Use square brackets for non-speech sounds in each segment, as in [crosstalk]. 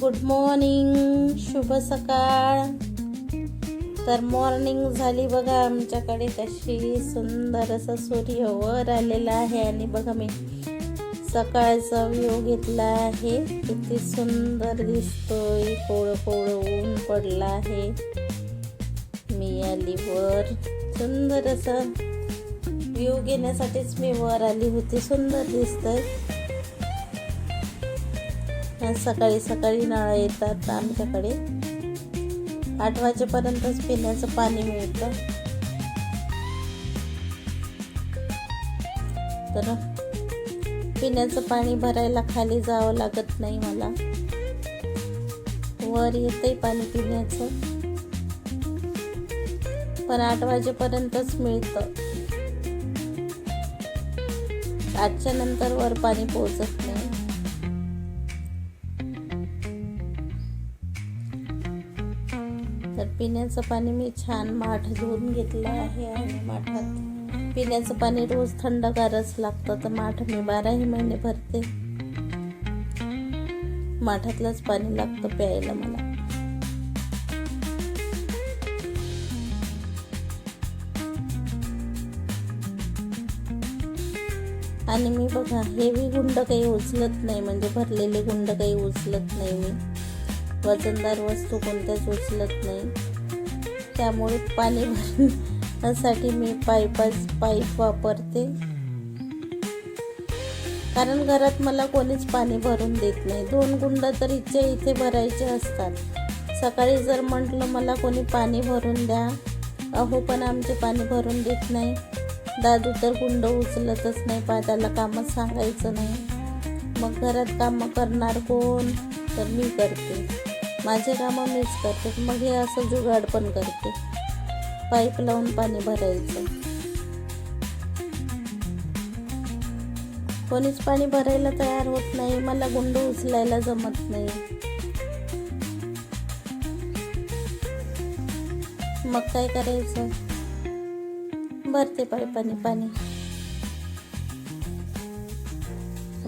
Good morning शुभ सकाळ. तर मॉर्निंग झाली बघा आमच्याकडे कशी सुंदर असं सूर्य वर आलेला आहे. आणि बघा मी सकाळचा व्ह्यू घेतला आहे. किती सुंदर दिसतोय. कोवळं कोवळं ऊन पडला आहे. मी आली वर. सुंदर असा व्ह्यू घेण्यासाठीच मी वर आली होती. सुंदर दिसतंय. सकाळी सकाळी नळ येतात आमच्याकडे. आठ वाजेपर्यंतच पिण्याचं पाणी मिळतं. तर पिण्याचं पाणी भरायला खाली जावं लागत नाही मला. वर येतंय पाणी पिण्याचं. पण आठ वाजेपर्यंतच मिळतं. आठच्या नंतर वर पाणी पोहोचत नाही. तर पिण्याचं पाणी मी छान माठ धुवून घेतलं आहे आणि माठात पिण्याचं पाणी रोज थंडगारच लागतं. तर माठ मी बाराही महिने भरते. माठातलंच पाणी लागतं प्यायला मला. आणि मी बघा हेवी गुंड काही उचलत नाही. म्हणजे भरलेले गुंड काही उचलत नाही मी. वजनदार वस्तू कोणत्याच उचलत नाही. त्यामुळे पाणी भरण्यासाठी मी पाईपच पाईप वापरते. कारण घरात मला कोणीच पाणी भरून देत नाही. दोन गुंड तर इथे इथे भरायचे असतात. सकाळी जर म्हटलं मला कोणी पाणी भरून द्या अहो पण आमचे पाणी भरून देत नाही. दादू तर गुंड उचलतच नाही पा त्याला कामं सांगायचं नाही. मग घरात कामं करणार कोण? तर मी करते. माझे कामं मीच करते मग हे असं जुगाड पण करते. पाईप लावून पाणी भरायचं. कोणीच पाणी भरायला तयार होत नाही मला गुंड उचलायला जमत नाही. मग काय करायचं? भरते पाईपाने पाणी.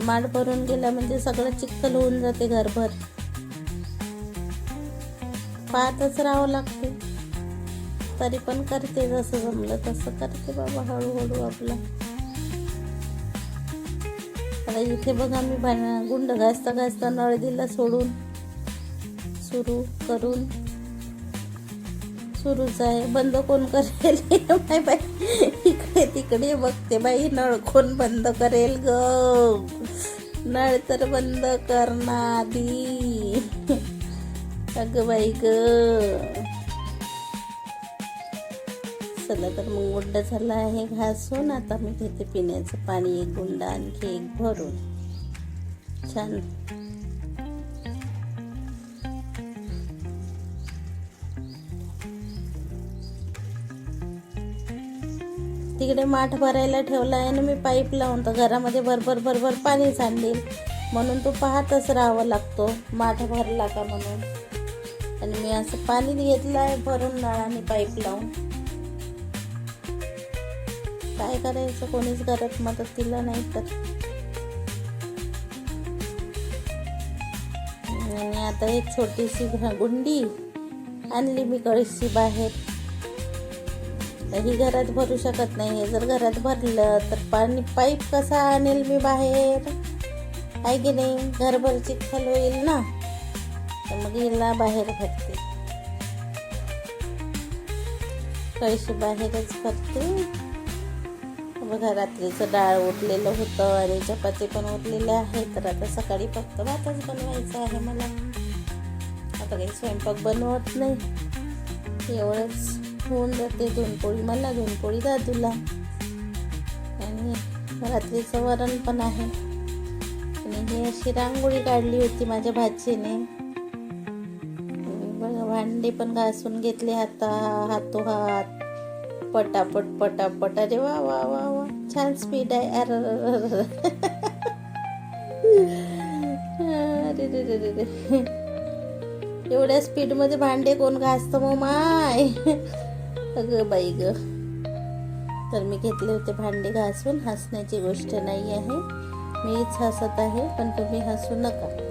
माड भरून गेला म्हणजे सगळं चिखल होऊन जाते घरभर. पाहतच राहावं लागते. तरी पण करते जसं जमलं तसं करते बाबा हळूहळू आपलं. आता इथे बघा मी गुंड घासता घासता नळ दिला सोडून सुरू करून सुरूच आहे. बंद कोण करेल? [laughs] माय बाई इकडे तिकडे बघते बाई नळ कोण बंद करेल ग? नळ तर बंद करणार. आधी अगं बाई ग. चला तर मग गुंड झाला आहे घासून. आता मी घेते पिण्याचं पाणी एक गुंडा आणखी एक भरून. छान. तिकडे माठ भरायला ठेवला आहे ना मी पाईप लावून तर घरामध्ये भरभर भरभर पाणी सांडेल म्हणून तो पाहतच राहावं लागतो. माठ भरला का म्हणून? आणि मी असं पाणी घेतलं आहे भरून नळाने पाईप लावून. काय करायचं? कोणीच घरात मदतीला नाही तर. आणि आता एक छोटीशी गुंडी आणली मी कळशी बाहेर. ही घरात भरू शकत नाही. हे जर घरात भरलं तर पाणी पाईप कसा आणेल मी बाहेर? आहे की नाही? घरभर चिखल होईल ना? तर मग हिला बाहेर भरते कळशी बाहेरच भरते बघा रात्रीचं डाळ उठलेलं होतं आणि चपाती पण उठलेल्या आहे तर आता सकाळी फक्त भातच बनवायचा आहे मला. आता काही स्वयंपाक बनवत नाही. एवढंच होऊन जाते दोन पोळी मला दोन पोळी दादूला आणि रात्रीचं वरण पण आहे. आणि ही अशी रांगोळी काढली होती माझ्या भाचीने. भांडे पण घासून घेतले हाता हातोहात. पटापट पटापट. अरे वा वा वा वा. छान स्पीड आहे. अरे अरे रे रे रे एवढ्या एवढ्या स्पीडमध्ये भांडे कोण घासतं मग माय? अगं बाई ग. तर मी घेतले होते भांडे घासून. हसण्याची गोष्ट नाही आहे. मीच हसत आहे पण तुम्ही हसू नका.